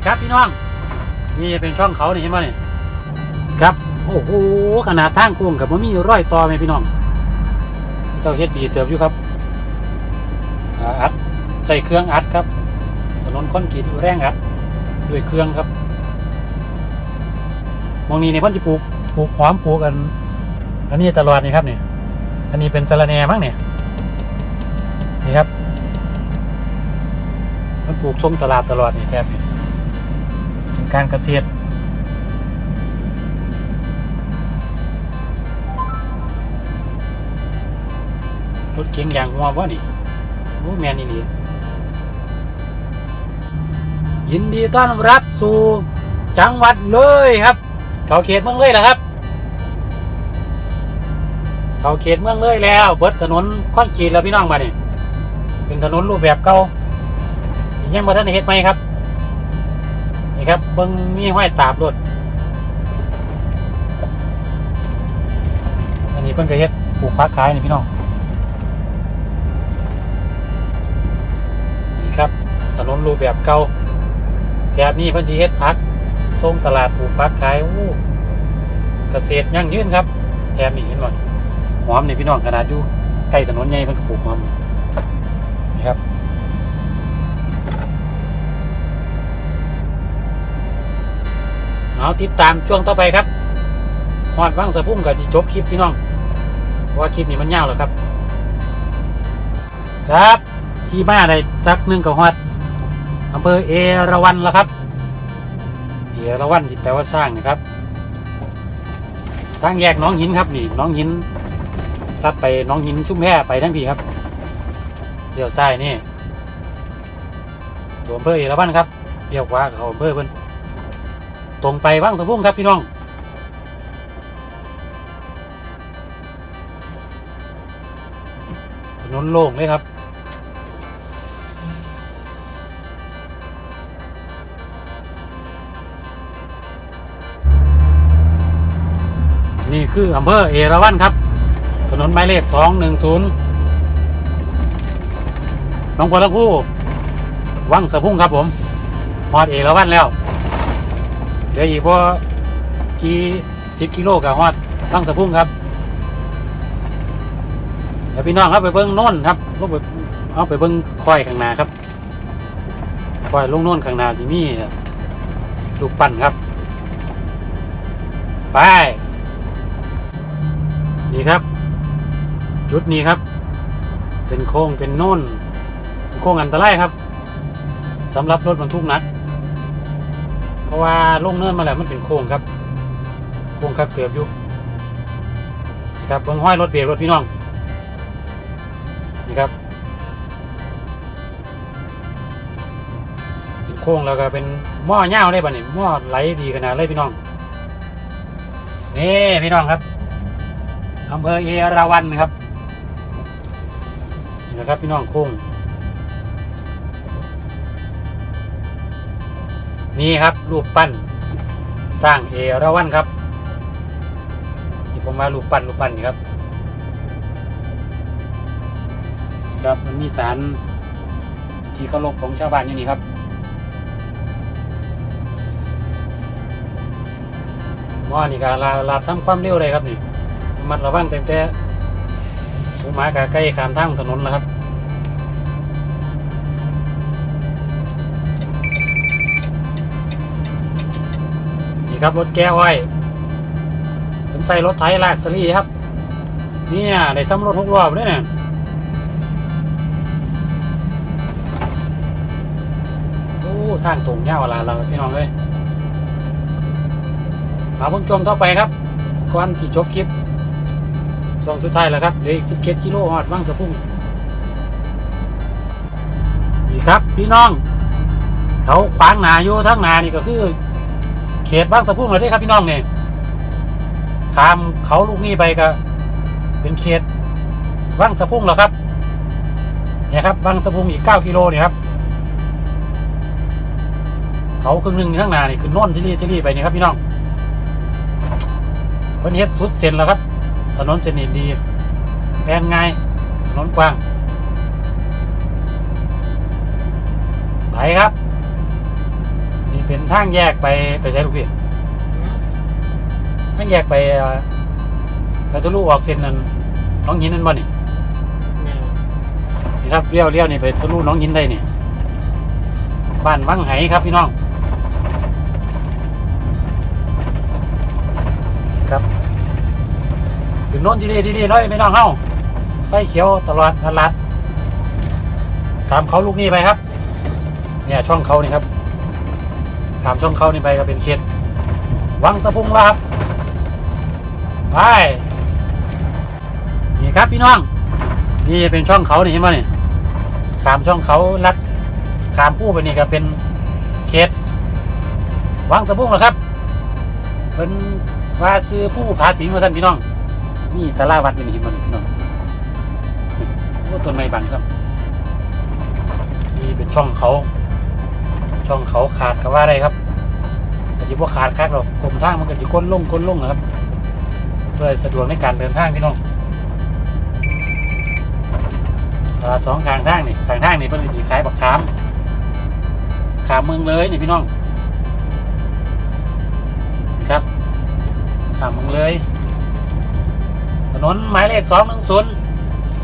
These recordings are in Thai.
นี่ครับพี่น้อง นี่เป็นช่องเขานี่เห็นไหมนี่ครับ โอ้โหขนาดทางโค้งกับมันมีร้อยต่อไหมพี่น้องเจ้าเฮ็ดดีเติบอยู่ครับอัดใส่เครื่องอัดครับถนนคอนกรีตแรงอัดด้วยเครื่องครับมองนี้ในพ่นจะปลูกปลูกหอมปลูกกัน อันนี้ตลอดนี่ครับเนี่ยอันนี้เป็นสะรแหน่มั้งเนี่ยนี่ครับ มันปลูกทรงตลาดตลอดนี่แทบนี่เป็น การเกษตร รถเก๋งยางหัววะนี่โอ้แมนนี่นี่ยินดีต้อนรับสู่จังหวัดเลยครับ เขาเขตเมืองเลยแหละครับ เขาเขตเมืองเลยแล้ว เบิดถนนคอนกรีตแล้วพี่น้องมาเนี่ยเป็นถนนรูปแบบเก่ายังมาท่านเฮ็ดไหมครับ นี่ครับเบิ้งมีห้อยตาบรถอันนี้เพิ่นก็เฮ็ดปลูกพักขายนี่พี่น้องนี่ครับถนนรูปแบบเก่าแถบนี้เพันธีเฮ็ดพักทรงตลาดปลูกพักขายโอ้เกษตรยั่งยืนครับแถบนี้เห็นบ่หอมนี่พี่น้องขนาดอยู่ใกล้ถนนใหญ่เพิ่นก็ปลูกหอมนี่ครับ เอาติดตามช่วงต่อไปครับฮอดวังสะพุ่งกับที่จบคลิปพี่น้องเพราะว่าคลิปนี้มันยาวแล้วครับ ครับ ที่มาได้จักหนึ่งกับฮอดอำเภอเอราวันแล้วครับ เอราวันที่แปลว่าสร้างนะครับทางแยกน้องหินครับนี่น้องหินตัดไปน้องหินชุ่มแพไปทั้งพี่ครับเดี๋ยวซ้ายนี่ตัวอำเภอเอราวันครับเดี๋ยวขวาเขาอำเภอเพิ่น ตรงไปว่างสะพุ่งครับพี่น้อง ถนนโล่งเลยครับ นี่คืออำเภอเอราวัณครับ ถนนหมายเลขสองหนึ่งศูนย์น้องบัวลำพูวังสะพุ่งครับผมฮอดเอราวัณแล้ว เหลืออีกพอกี่สิบกิโลกับฮอดวังสะพุ่งครับเดี๋ยวพี่น้องครับไปเบิ้งโน่นครับลงไปเอาไปเบิ้งคอยข้างหน้าครับคอยลงโน่นข้างหน้าที่มีลูกปั้นครับ ไปนี่ครับ จุดนี้ครับ เป็นโค้งเป็นโน่นเป็นโค้งอันตรายครับสำหรับรถบรรทุกหนัก เพราะว่าลงเนินมาแล้วมันเป็นโค้งครับ โค้งคักเกือบอยู่นี่ครับเบิ้งห้อยรถเบรกรถพี่น้องนี่ครับเป็นโค้งแล้วก็เป็นหม้อเง่าได้ป่ะนี่หม้อไหลดีขนาดเลยพี่น้องนี่พี่น้องครับอำเภอเอราวัณครับนี่นะครับพี่น้องโค้ง นี่ครับรูปปั้นสร้างเอราวัณครับที่ผมมารูปปั้นรูปปั้นนี่ครับครับมันมีสารที่เคารพของชาวบ้านอยู่นี่ครับว่านี่การลาลาทำความเร็วเลยครับนี่มัดระวังแต่แต่หมูหมากาใกล้ขามทางถนนแล้วครับ ครับรถแก้อ้อยเป็นใส่รถไถลากสลีครับ เนี่ยได้ซ้ำรถหกรอบด้วยเนี่ยโอ้ทางตรงยาวลาเราพี่น้องเลยมาเพิ่งชมต่อไปครับก่อนที่จบคลิปช่งสุดท้ายแล้วครับเหลืออีก17กิโลหอดว่างสะพุ่งนี่ครับ พี่น้อง เขาขวางหนาอยู่ทั้งหนานี่ก็คือ เขตว่างสะพุ่งเลยด้ครับพี่น้องเนี่ยข้ามเขาลูกนี้ไปก็ เป็นเขตว่างสะพุ่งแล้วครับเนี่ยครับว่างสะพุ่งอีก 9 กิโลเนี่ยครับ เขาครึ่งหนึ่งข้างหน้านี่คือน่นที่รีที่รีไปนี่ครับพี่น้องเพิ่นเฮ็ดสุดเส้นแล้วครับ ถนนเส้นนี้ดีแพนง่ายถนนกว้างไปครับ เป็นทางแยกไปไปใช้ลูกพี่ทางแยกไปเอ่อไปทะลุออกเส้นนั้นน้องหินนั่นบ่นี่แม่นี่ครับเลี้ยวเลี้ยวนี่ไปทะลุน้องหินได้นี่บ้านวังไหครับพี่น้อง ครับอยู่โน้นที่นี่ที่นี่เลยไม่ต้องเข้าไฟเขียวตลอดตลาดตามเขาลูกนี้ไปครับ เนี่ยช่องเขานี่ครับ ตามช่องเขานี่ไปก็เป็นเขตวังสะพุงแล้วครับไปนี่ครับพี่น้อง นี่เป็นช่องเขานี่เห็นไหมนี่ขามช่องเขาลัดขามผู้ไปนี่ก็เป็นเขตวังสะพุงแล้วครับเป็นว่าซื้อผู้ผาสิงมาท่นพี่น้องนี่สาราวัดนี่เห็นบ่นี่พี่น้องนี่โอ้ต้นไม้บังครับนี่เป็นช่องเขา ช่องเขาขาดก็ว่าได้ครับแต่ที่พวกขาดคักหรอกกลมทางมันก็จะก้นลงก้นลงนะครับ เพื่อสะดวกในการเดินทางพี่น้องอ่าสองทางทางนี่ทางทางนี่เพิ่นจะขายบักขามขามเมืองเลยนี่พี่น้องครับขามเมืองเลยถนนหมายเลขสองหนึ่งศูนย์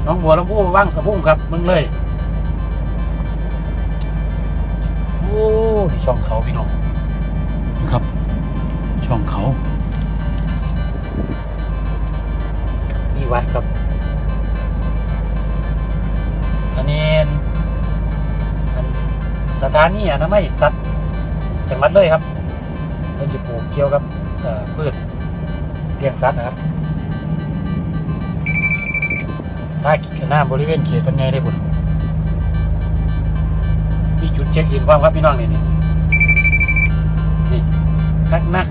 น้องบัวลำพูว่างสะพุ่งครับเมืองเลย นี่ช่องเขาพี่น้องนี่ครับ ช่องเขามีวัดครับ อันนี้อันสถานีอนามัยสัตว์จังหวัดเลยครับเพิ่นจะปลูกเกี่ยวกับเอ่อพืชเลี้ยงสัตว์นะครับถ้าหน้าบริเวณเขตเป็นไงได้บุญมีจุดเช็คอินความครับพี่น้องนี่นี่นี่ รักนะ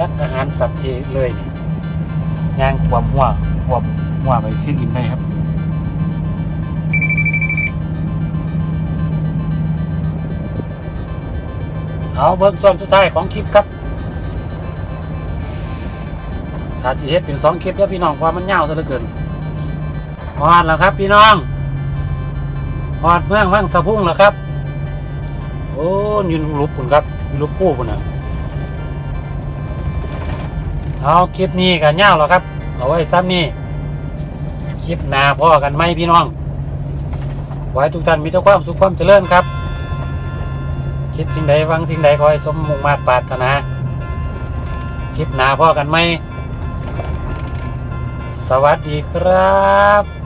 รักอาหารสัตว์เองเลยย่างความหัวความหัวไปเช็คอินได้ครับเอาเบิกช่วงสุดท้ายของคลิปครับถ้าจะเฮ็ดเป็นสองคลิปแล้วพี่น้องเพราะมันยาซะเหลือเกินฮอดแล้วครับ พี่น้องฮอดเมืองวังสะพุ่งแล้วครับ โอ้ยืนลุกคุณครับยืนลุกปูคุณนะ เอาคลิปนี้กันเงาวแล้วครับ เอาไว้ซ้ำนี่คลิปหน้าพ่อกันไหมพี่น้อง ไว้ทุกท่านมีแต่ความสุขความเจริญครับ คิดสิ่งใดฟังสิ่งใดคอยสมมุ่งมาตรปรารถนาคลิปหน้าพ่อกันไหมสวัสดีครับ